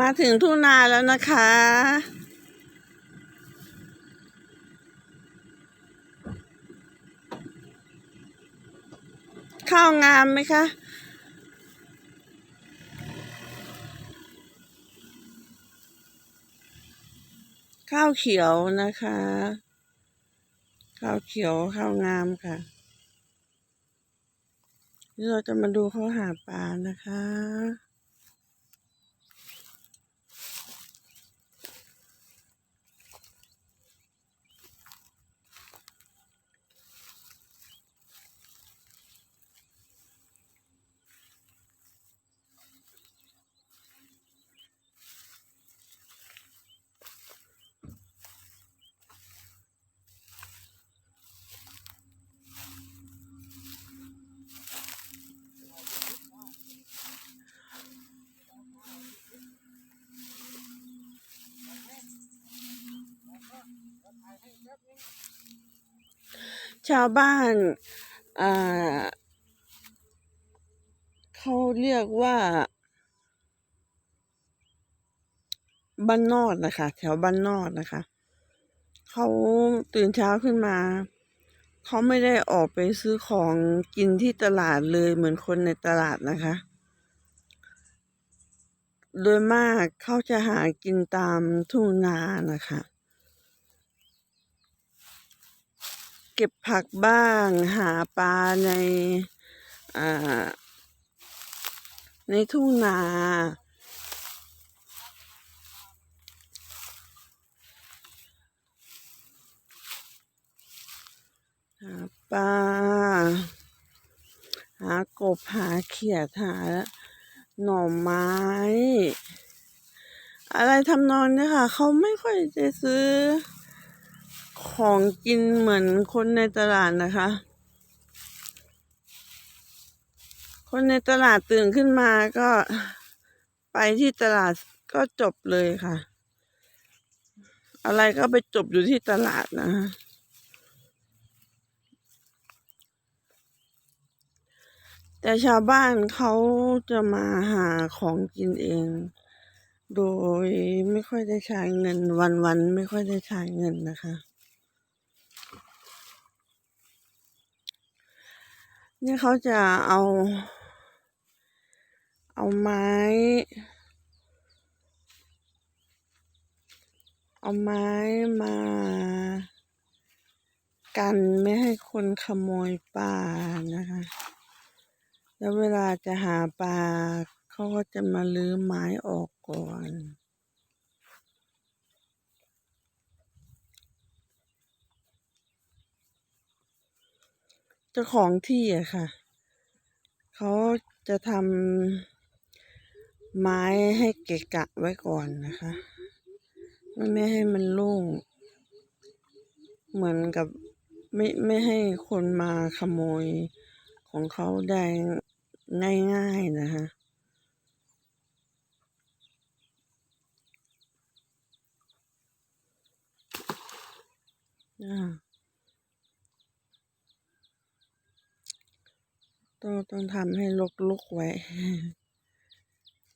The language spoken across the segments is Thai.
มาถึงทุ่งนาแล้วนะคะ ข้าวงามไหมคะ ข้าวเขียวนะคะ ข้าวเขียวข้าวงามค่ะ นี่เราจะมาดูเขาหาปลานะคะ ชาวบ้านอ่าเขาเรียกว่าบ้านนอกนะคะ แถวบ้านนอกนะคะ เขาตื่นเช้าขึ้นมา เขาไม่ได้ออกไปซื้อของกินที่ตลาดเลยเหมือนคนในตลาดนะคะ โดยมากเขาจะหากินตามทุ่งนานะคะ เก็บผักบ้าง หาปลาในในทุ่งนา หาปลา หากบหาเขียดหาหน่อไม้ อะไรทำนองนี้ค่ะ เขาไม่ค่อยจะซื้อ ของกินเหมือนคนในตลาดนะคะ คนในตลาดตื่นขึ้นมาก็ไปที่ตลาดก็จบเลยค่ะ อะไรก็ไปจบอยู่ที่ตลาดนะคะแต่ชาวบ้านเขาจะมาหาของกินเอง โดยไม่ค่อยได้ใช้เงินวันๆไม่ค่อยได้ใช้เงินนะคะ นี่เขาจะเอา เอาไม้ เอาไม้มา กันไม่ให้คนขโมยปลานะคะ แล้วเวลาจะหาปลาเขาก็จะมาลื้อไม้ออกก่อน จ้าของที่อะค่ะ เขาจะทำไม้ให้เกะกะไว้ก่อนนะคะไม่ไม่ให้มันโล่ง เหมือนกับไม่ไม่ให้คนมาขโมยของเขาได้ง่ายๆนะคะอ่า ต้องต้องทำให้ลกๆไว้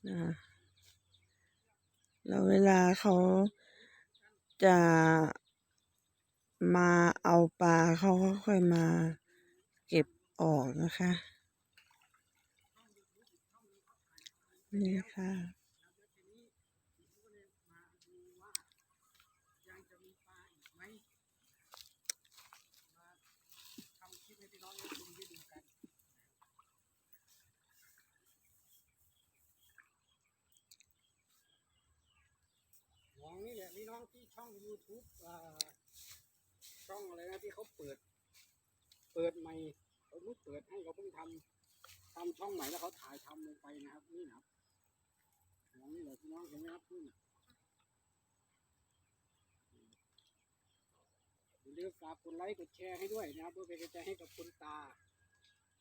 นะแล้วเวลาเขาจะมาเอาปลาเขาก็ค่อยมาเก็บออกนะคะ นี่ค่ะ น้องนี่แหละนี่น้องที่ช่อง YouTube อ่า ช่องอะไรนะที่เขาเปิด เปิดใหม่เขาเพิ่งเปิดให้เขาเพิ่งทำทำช่องใหม่แล้วเขาถ่ายทำลงไปนะครับ นี่นะครับน้องนี่แหละพี่น้องเห็นไหมครับนี่นะอย่าลืมฝากกดไลค์กดแชร์ให้ด้วยนะครับเพื่อเป็นกำลังใจให้กับคุณตา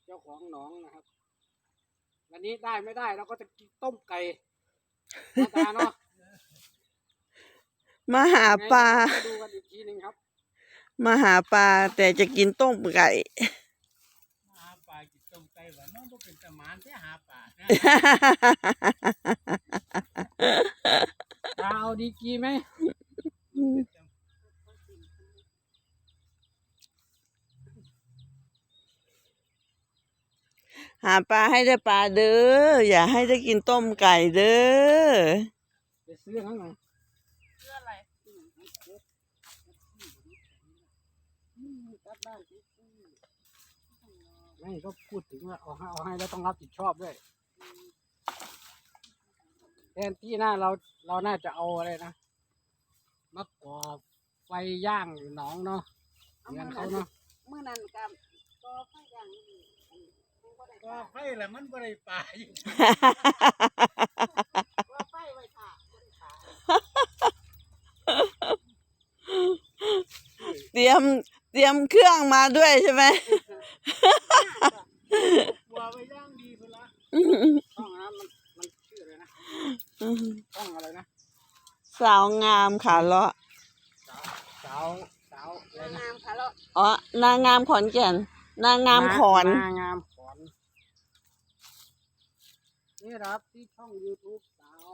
เจ้าของหนองนะครับวันนี้ได้ไม่ได้เราก็จะกินต้มไก่ตาเนาะ มาหาปลาไงดูกันอีกทีหนึ่งครับ มาหาปลาแต่จะกินต้มไก่หาปลากินต้มไก่ว่าน้องบ่เป็นตะหมานแท้หาปลานะดีกรีไหมหาปลาให้ได้ปลาเด้อ อย่าให้ได้กินต้มไก่เด้อ ไปซื้อข้างใน เพื่ออะไร ไม่ก็พูดถึงว่าเอาให้เอาให้แล้วต้องรับผิดชอบด้วยแทนที่หน้าเราเราน่าจะเอาอะไรนะมะกอกไฟย่างหนองเนาะเงินเขาเนาะเมื่อนั้นกับก็พยายามก็ได้ก็ไฟแหละมันบ่ได้ป่าอยู่ว่าไฟไว้ค่ะเตรียม เตรียมเครื่องมาด้วยใช่ไหมกลัวไปย่างดีไปละช่องนั้นมันมันชื่ออะไรนะช่องอะไรนะ สาวงามขาเลาะ สาวสาวอะไรนะงามค่ะแล้วอ๋อ นางงามขอนแก่น นางงามขอน นางามขอน นี่ครับที่ช่อง YouTube สาว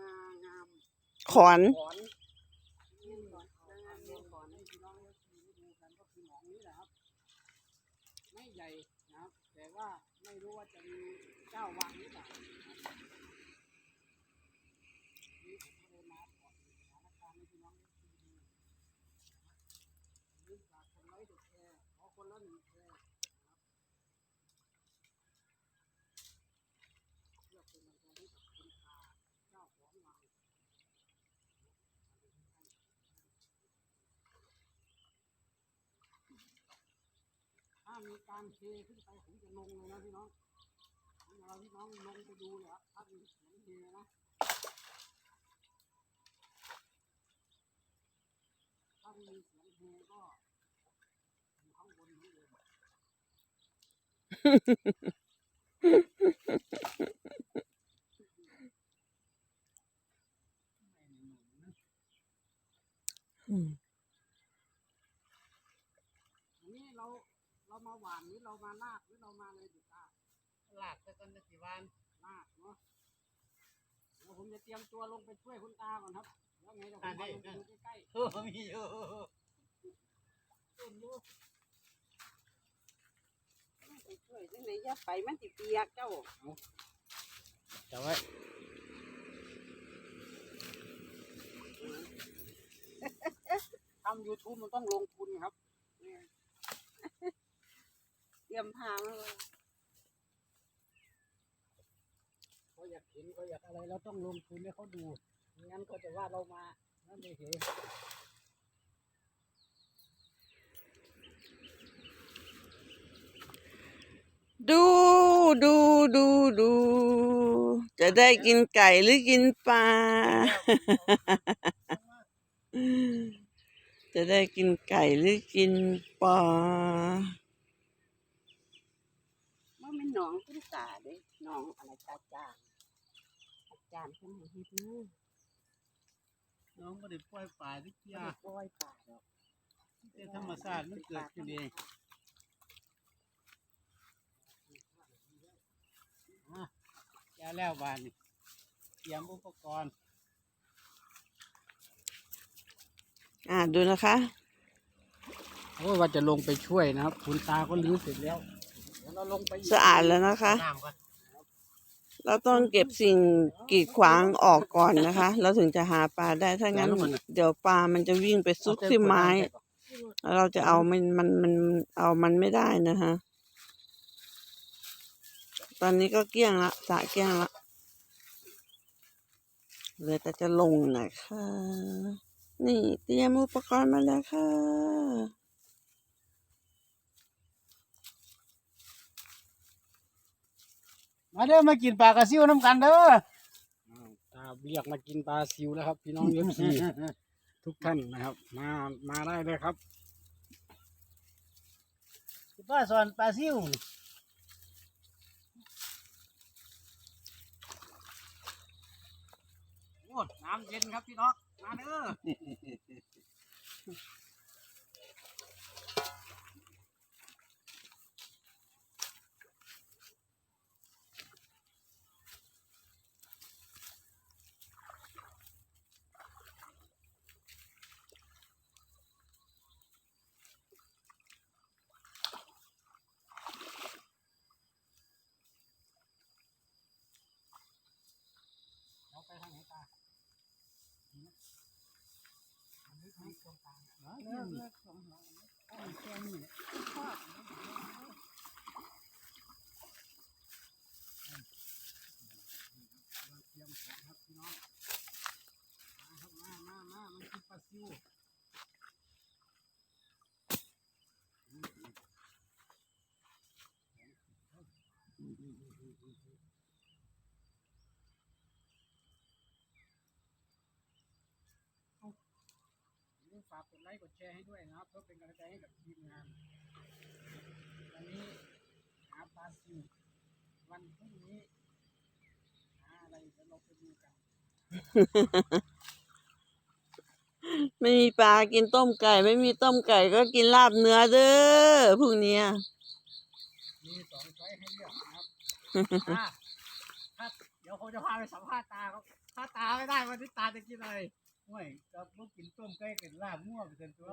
นางามขอนขอนนี่ก่อนนางงามเรียนก่อน ให้พี่น้องได้ดูกันก็คือหนองนี้แหละครับ ไม่ใหญ่นะครับ แต่ว่าไม่รู้ว่าจะมีเจ้าวางหรือเปล่านะครับนี่ผมก็เลยมาขอสถานการณ์ให้พี่น้องได้ดูอย่าลืมฝากคนไลค์กดแชร์ขอคนละหนึ่งแชร์ เพื่อเป็นกำลังใจให้กับคุณตาเจ้าของวังถ้ามีการเทขึ้นไปผมจะลงเลยนะพี่น้องเราพี่น้องลงไปดูเลยครับถ้ามีเสียงเทนะถ้ามีเสียงเทก็อยู่ข้างบนนี้เลย อืม อันนี้เราเรามาหวานหรือ เรามาลากหรือเรามาอะไรดีตาลากตะกันตะกี่วันลากเนาะเดี๋ยวผมจะเตรียมตัวลงไปช่วยคุณตาก่อนครับแล้วไงเดี๋ยวผมพาลงไปดูใกล้โอ้มีอยู่ๆต้นลูกไปช่วยจังไหนอย่าไปมันสิเปียกเจ้าจะไว้ทำ YouTube มันต้องลงทุนครับ เตรียมพามาเลยเขาอยากเห็นเขาอยากอะไรเราต้องลงทุนให้เขาดูไม่งั้นก็จะว่าเรามานั่นเลยเหรอดูดูดูดู จะได้กินไก่หรือกินปลา จะได้กินไก่หรือกินปลาว่ามั นหนองคุณตาเด้หนองอะไรตาจานอาจารย์เพิ่นให้เฮ็ดนะน้องบ่ได้ปล่อยป่าที่เกียบ่ได้ปล่อยป่าดอกแต่ธรรมชาติมันเกิดขึ้นเองอะยาแล้วบานนี่เตรียมอุปกรณ์ อ่าดูนะคะโอ้ยว่าจะลงไปช่วยนะครับ คุณตาก็รื้อเสร็จแล้ว เดี๋ยวเราลงไปกสะอาดแล้วนะคะ น้ำก่อนเราต้องเก็บสิ่งกีดขวางออกก่อนนะคะ เราถึงจะหาปลาได้ถ้างั้น เดี๋ยวปลามันจะวิ่งไปซุกที่ไม้แล้วเราจะเอามันมันมันเอามันไม่ได้นะคะ ตอนนี้ก็เกลี้ยงละสระเกลี้ยงละเหลือแต่จะลงนะคะ นี่เตรียมอุปกรณ์มาแล้วค่ะ มาเด้อมากินปลากระซิวน้ำกันเด้ออ้าวตาเรียกมากินปลาซิวแล้วครับ พี่น้องเอฟซีทุกท่านนะครับ มามาได้เลยครับป้าสอนปลาซิวโอ้น้ำเย็นครับพี่น้องมาเด้อ เลิกเลิกของเราเอาแค่นี้แหละชอบ เตรียมของครับพี่น้องมาครับมามามามันคือปลาซิวอย่าลืม ฝากกดไลค์กดแชร์ให้ด้วยนะครับ เพื่อเป็นกำลังใจให้กับทีมงานวันนี้หาปลาซิววันพรุ่งนี้หาอะไรเดี๋ยวเราไปดูกัน ไม่มีปลากินต้มไก่ ไม่มีต้มไก่ก็กินลาบเนื้อเด้อพรุ่งเนี้ยมีสองไซส์ให้เลือกนะครับตาถ้าเดี๋ยวผมจะพาไปสัมภาษณ์ตาครับถ้าตาไม่ได้วันนี้ตาจะกินอะไร ห่วยก็บ่กินต้มไก่กินลาบมั่วไปจนตัว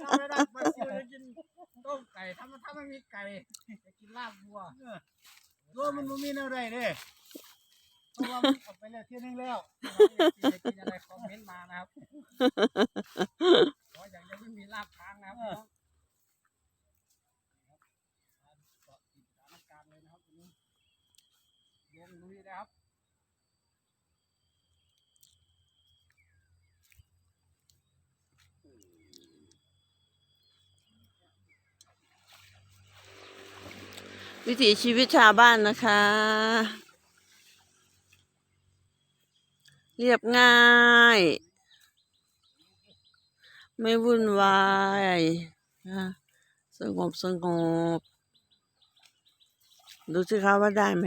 ถ้าไม่ได้ปลาซิวจะกินต้มไก่ถ้ามันถ้าไม่มีไก่จะกินลาบวัวตัวมันบ่มีแนวใดเด้เพราะว่ามันเอาไปแล้วเที่ยนึงแล้วจะกินอะไรคอมเมนต์มานะครับเพราะอย่างยังไม่มีลาบค้างนะครับพี่น้องเกาะติดสถานการณ์เลยนะครับวันนี้ลงลุยนะครับ วิถีชีวิตชาวบ้านนะคะ เรียบง่าย ไม่วุ่นวายสงบสงบ ดูสิคะว่าได้ไหม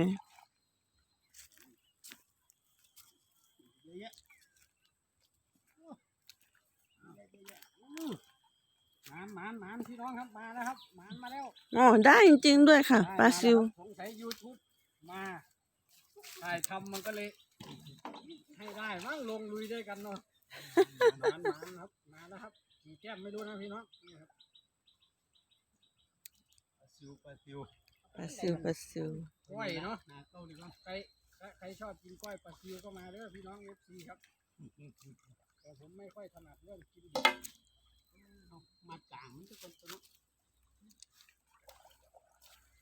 หมานหมานหมานพี่น้องครับมาแล้วครับหมานมาแล้วอ๋อได้จริงๆด้วยค่ะได้ปลาซิว มแครับสงสัย YouTube มาถ่ายทำมันก็เลย ให้ได้มั้งลงลุยด้วยกันเนาะหมานหมานครับมาแล้วครับกี่แก้มไม่รู้นะพี่น้องนี่ครับปลาซิวปลาซิว ปลาซิวปลาซิวก้อยเนาะหาเก้าดีกว่าใครถ้าใครชอบกินก้อยปลาซิวก็มาเด้อพี่น้องเอฟซีครับ แต่ผมไม่ค่อยถนัดเรื่องกินดิบเอา มาจางมันจะเป็นตัวเนาะ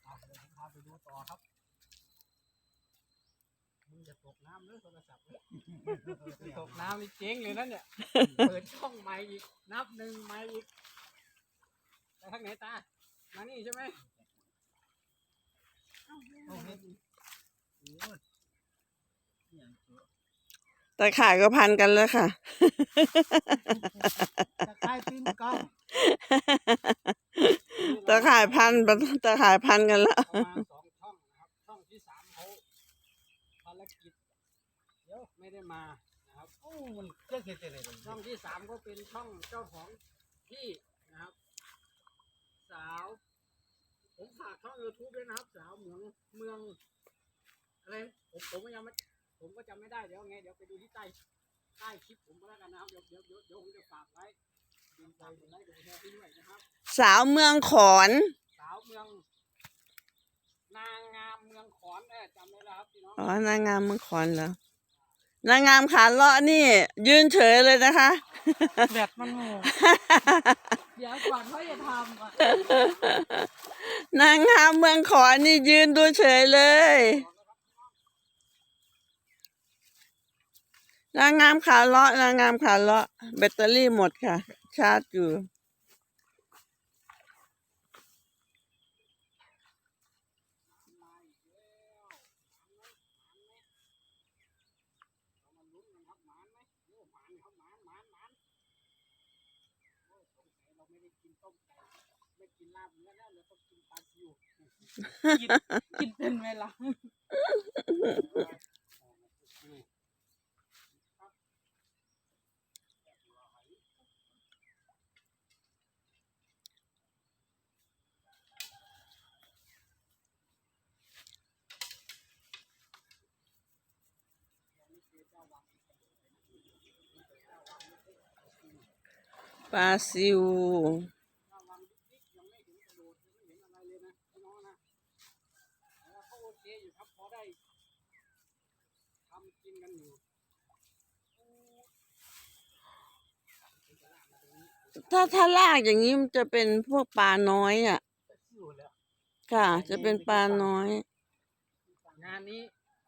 อะเดี๋ยวผมพาไปดูต่อครับมึงจะตกน้ำเด้อโทรศัพท์เนี่ยตกน้ำนี่เจ๊งเลยนะเนี่ย เปิดช่องใหม่อีก นับหนึ่งใหม่อีกไปทางไหนตา มานี่ใช่ไหมโอ้เฮ็ดโอ้ยอย่างตัวตะข่ายก็พันกันแล้วค่ะ ตะไคร้ตีนกล้อง ตะข่ายพันตะข่ายพันกันแล้วประมาณสองช่องนะครับช่องที่สามเขาภารกิจเดี๋ยวไม่ได้มานะครับโอ้มันเครื่องเฮ็ดจังได๋ช่องที่สามก็เป็นช่องเจ้าของที่นะครับ สาว ผมฝากช่องยูทูบด้วยนะครับ สาวเมืองเมืองอะไรผมผมก็ยังไม่ผมก็จำไม่ได้เดี๋ยวไงเดี๋ยวไปดูที่ใต้ใต้คลิปผมก็แล้วกันนะครับเดี๋ยวเดี๋ยวเดี๋ยวเดี๋ยวผมจะฝากไว้ ดูใจกดไลค์กดแชร์ให้ด้วยนะครับสาวเมืองขอน สาวเมือง นางงามเมืองขอนเออจำได้แล้วครับพี่น้องอ๋อนางงามเมืองขอนเหรอนางงามขาเลาะนี่ ยืนเฉยเลยนะคะ แบตมันโง่เดี๋ยวก่อนเขาจะทำอะนางงามเมืองขอนนี่ยืนดูเฉยเลย นางงามขาเลาะนางงามขาเลาะแบตเตอรี่หมดค่ะ ชาร์จอยู่เรามาลุ้นกันครับหมานไหมโอ้หมานครับหมานหมานหมานโอ้สงสัยเราไม่ได้กินต้มไก่ไม่กินลาบเนื้อแล้วเราต้องกินปลาซิวกินกินเป็นเวลา ปลาซิว ถ้าวางดิ๊กๆยังไม่เห็นกระโดดยังไม่เห็นอะไรเลยนะพี่น้องนะแล้วก็โอเคอยู่ครับพอได้ทำกินกันอยู่ถ้าถ้าลากอย่างนี้มันจะเป็นพวกปลาน้อยอะ ค่ะ จะเป็นปลาน้อย งานนี้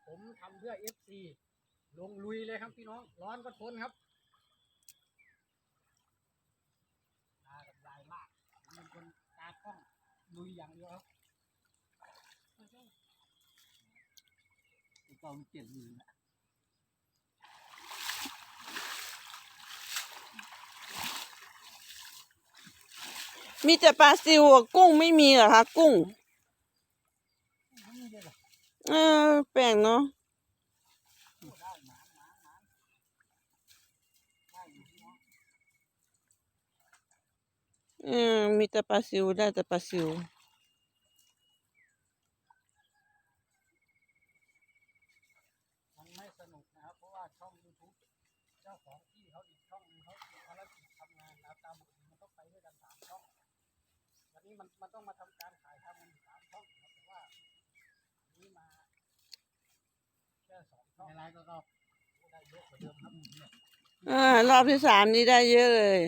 ผมทำเพื่อ FC ลงลุยเลยครับพี่น้อง ร้อนก็ทนครับตากับยายมากผมเป็นคนตาก ลุยอย่างเดียวครับต้องเปลี่ยนมือะมีแต่ปลาซิวอะกุ้งไม่มีเหรอคะกุ้งเออแปลกเนาะ ออมีแต่ปลาซิวได้แต่ปลาซิวมันไม่สนุกนะครับ เพราะว่าช่อง YouTube เจ้าของที่เขาอีกช่องหนึงเขามีภารกิจทำงานนะครับตามปกติมันต้องไปด้วยกันสามช่องวันนี้มันมันต้องมาทำการถ่ายทำกันสามช่องนะครับแต่ว่าวันนี้มาแค่สองช่องในไลน์ก็ก็ได้เยอะกว่าเดิมครับเนี่ยอ่ารอบที่สามนี้ได้เยอะเลย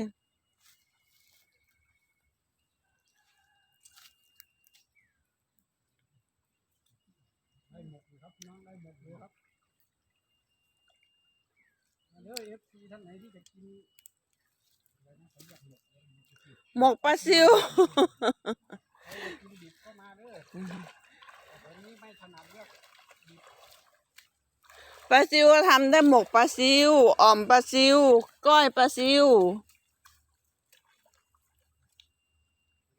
ได้หมกอยู่ ครับพี่น้องได้หมกอยู่ครับมาเด้อเอฟซีท่านไหนที่จะกินอะไรนะผมอยากหมกเลยหมกสิหมกปลาซิว ใครจะกินดิบก็มาเด้อแต่วันนี้ไม่ถนัดเลือกปลาซิวก็ทำได้หมกปลาซิวอ่อมปลาซิว ก้อยปลาซิว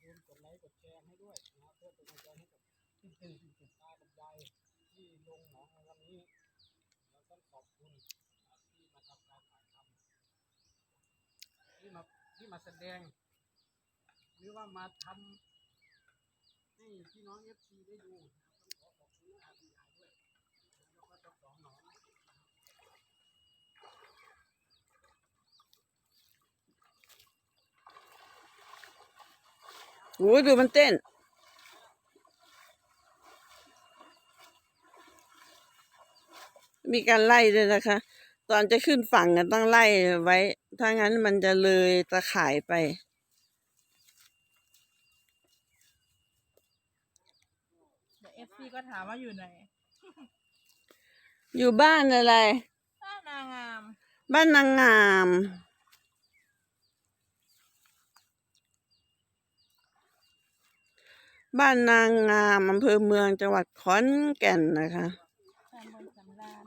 ลืมกดไลค์กดแชร์ให้ด้วยนะครับเพื่อเป็นกำลังใจให้กับพี่ตื่นติดตากับยายที่ลงหนองในวันนี้เราต้องขอบคุณนะครับที่มาทำการถ่ายทำที่มาที่มาแส ดง หรือว่ามาทำให้พี่น้องเอฟซีได้ดูนะครับต้องขอขอบคุณอาพี่ใหญ่ด้วยแล้วก็เจ้าของหนองโอ้ยดูมันเต้นมีการไล่ด้วยนะคะ ตอนจะขึ้นฝั่งกันต้องไล่ไว้ ถ้างั้นมันจะเลยตะข่ายไป เดี๋ยวเอฟซีก็ถามว่าอยู่ไหน อยู่บ้านอะไร บ้านนางงาม บ้านนางงาม บ้านนางงามอำเภอเมืองจังหวัดขอนแก่นนะคะ ตำบลสำราญ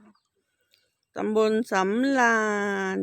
ตำบลสำลาน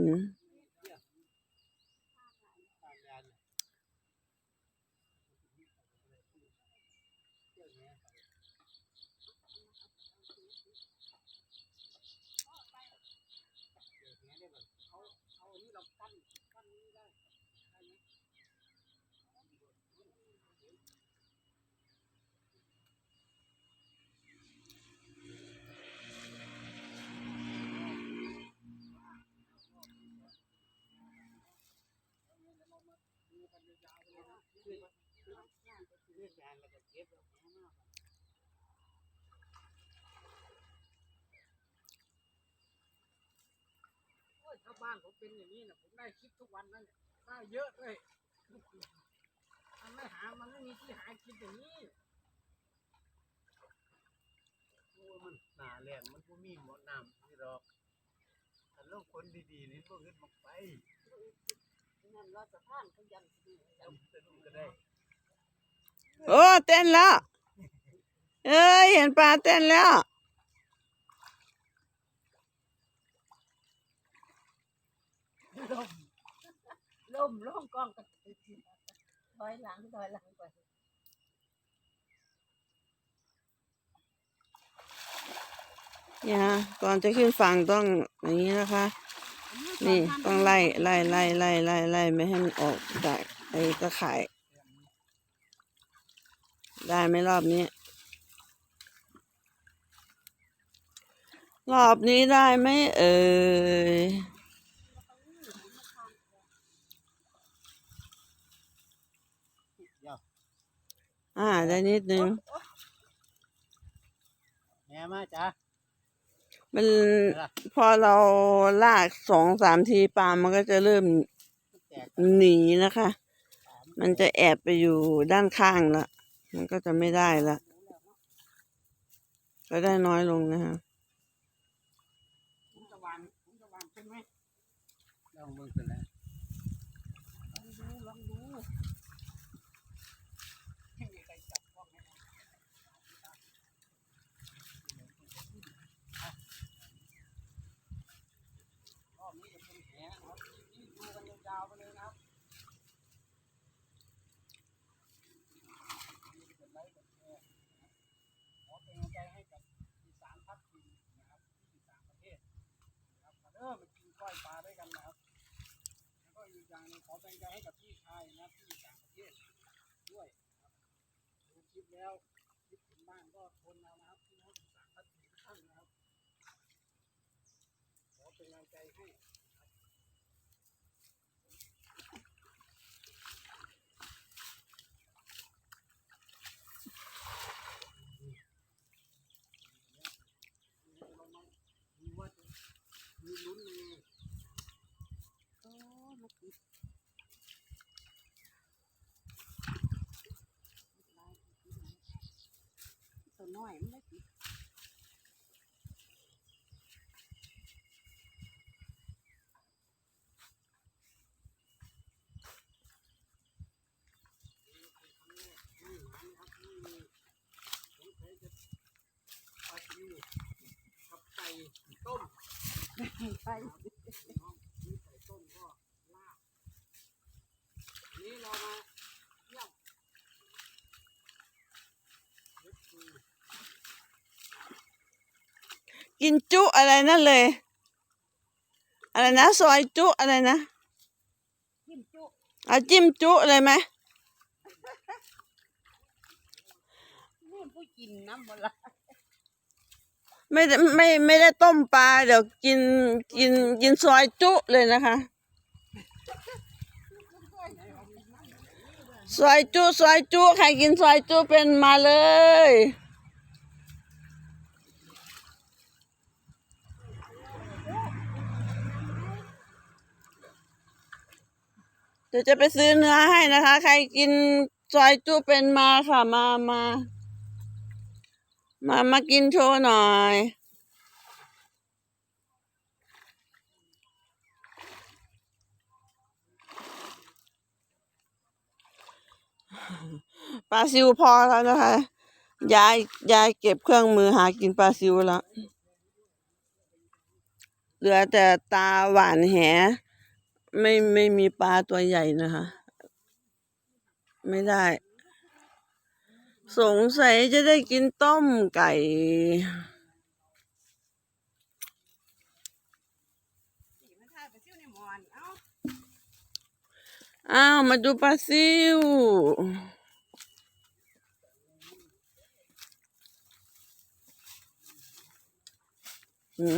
ถ้าบ้านผมเป็นอย่างนี้นะผมได้คลิปทุกวันนั่นเนี่ยได้เยอะด้วยมันไม่หา มันไม่มีที่หากินอย่างนี้โอ้ยมันหนาแรงมันก็มีหมดน้ำที่รอกถ้าโลกคนดีๆนี่พวกขึ้นมาไปนั่นเราสะพานเขายันดีจำสนุกก็ได้โอ้เต้นแล้ว เอ้ยเห็นปลาเต้นแล้ว ล่มล่มกล้องกันถอยหลังถอยหลังไปเนี่ยฮะก่อนจะขึ้นฝั่งต้องอย่างนี้นะคะ นี่ต้องไล่ไล่ไล่ไล่ไล่ไล่ไม่ให้มันออกจากไอ้ตะข่าย ได้ไหมรอบนี้ รอบนี้ได้ไหมเอ่ย อ่าได้นิดนึงแม่มาจ้ะมันพอเราลากสองสามทีปลามันก็จะเริ่มตกหนีนะคะ มันจะแอบไปอยู่ด้านข้างละ มันก็จะไม่ได้ละ ก็ได้น้อยลงนะคะ ผมจะหวานผมจะหวานเป็นไหม ลองเบิ่งกันแล้ว ลองดูลองดูไม่มีใครจับกล้องให้นะรอบนี้จะเป็นแหนะครับนี่ดูกันยาวๆไปเลยนะครับนี่กดไลค์กดแชร์นะครับขอเป็นกำลังใจให้กับอีสานพัฒน์ทีนะครับที่ต่างประเทศนะครับมาเริ่มมากินกล้อยปลาด้วยกันนะครับ แล้วก็อีกอย่างหนึงขอเป็นกำลังใจให้กับพี่ชายนะครับที่ต่างประเทศด้วยนะครับ ดูคลิปแล้วคิดถึงบ้านก็ทนเอานะครับพี่น้องอีสานพัฒน์ทุกท่านนะครับขอเป็นกำลังใจให้เรามาดูว่าจะมีลุ้นยังไง โอ้มาติดตัวน้อยมันได้ติด นี่หวานนะครับนี่สงสัยจะปลาซิวกับไก่ต้ม ไปนี่เรามาเยี่ยมกินจุอะไรนั่นเลย อะไรนะซอยจุอะไรนะจิ้มจุเอาจิ้มจุเลยไหมนี่ผู้กินน้ำบละ ไม่ได้ไม่ไม่ได้ต้มปลาเดี๋ยวกินกินกินซอยจุเลยนะคะ ซอยจุซอยจุใครกินซอยจุเป็นมาเลย เดี๋ยวจะไปซื้อเนื้อให้นะคะ ใครกินซอยจุเป็นมาค่ะมามา มามากินโชว์หน่อย ปลาซิวพอแล้วนะคะยายยายเก็บเครื่องมือหากินปลาซิวแล้ว เหลือแต่ตาหวานแห ไม่ไม่มีปลาตัวใหญ่นะคะ ไม่ได้ สงสัยจะได้กินต้มไก่มันทายไปซิ่วในหมอนเอ้าอ้าวมาดูปลาซิวอื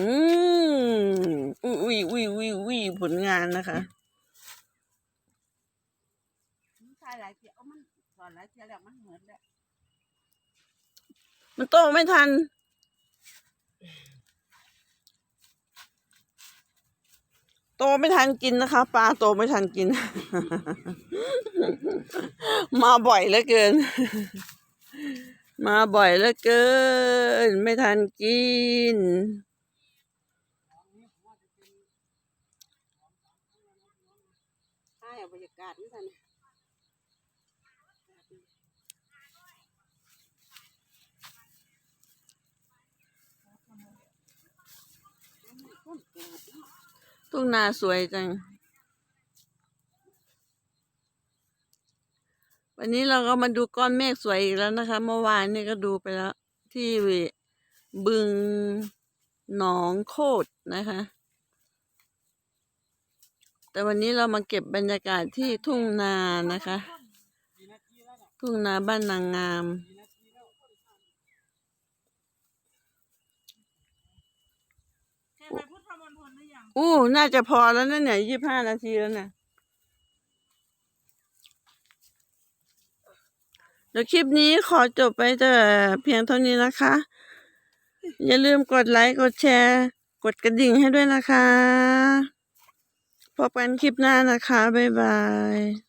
มอุ้ยอุ้ยอุ้ยอุ้ยผลงานนะคะมันทายหลายเที่ยเอามันสอนหลายเที่ยแล้วมันเหมือนแล้ว มันโตไม่ทัน โตไม่ทันกินนะคะ ปลาโตไม่ทันกิน มาบ่อยเหลือเกิน มาบ่อยเหลือเกิน ไม่ทันกิน ทายเอาบรรยากาศนี่ท่านต้นปูดเนาะ ทุ่งนาสวยจัง วันนี้เราก็มาดูก้อนเมฆสวยอีกแล้วนะคะ เมื่อวานนี่ก็ดูไปแล้ว ที่บึงหนองโคดนะคะ แต่วันนี้เรามาเก็บบรรยากาศที่ทุ่งนานะคะ ทุ่งนาบ้านนางงาม กี่นาทีแล้ว แกไปพุทธมณฑลหรื อู้น่าจะพอแล้วนะเนี่ยยี่ห้านาทีแล้วนะเดี๋ยวคลิปนี้ขอจบไปแต่เพียงเท่านี้นะคะ อย่าลืมกดไลค์ กดแชร์ กดกระดิ่งให้ด้วยนะคะ พบกันคลิปหน้านะคะ บ๊ายบาย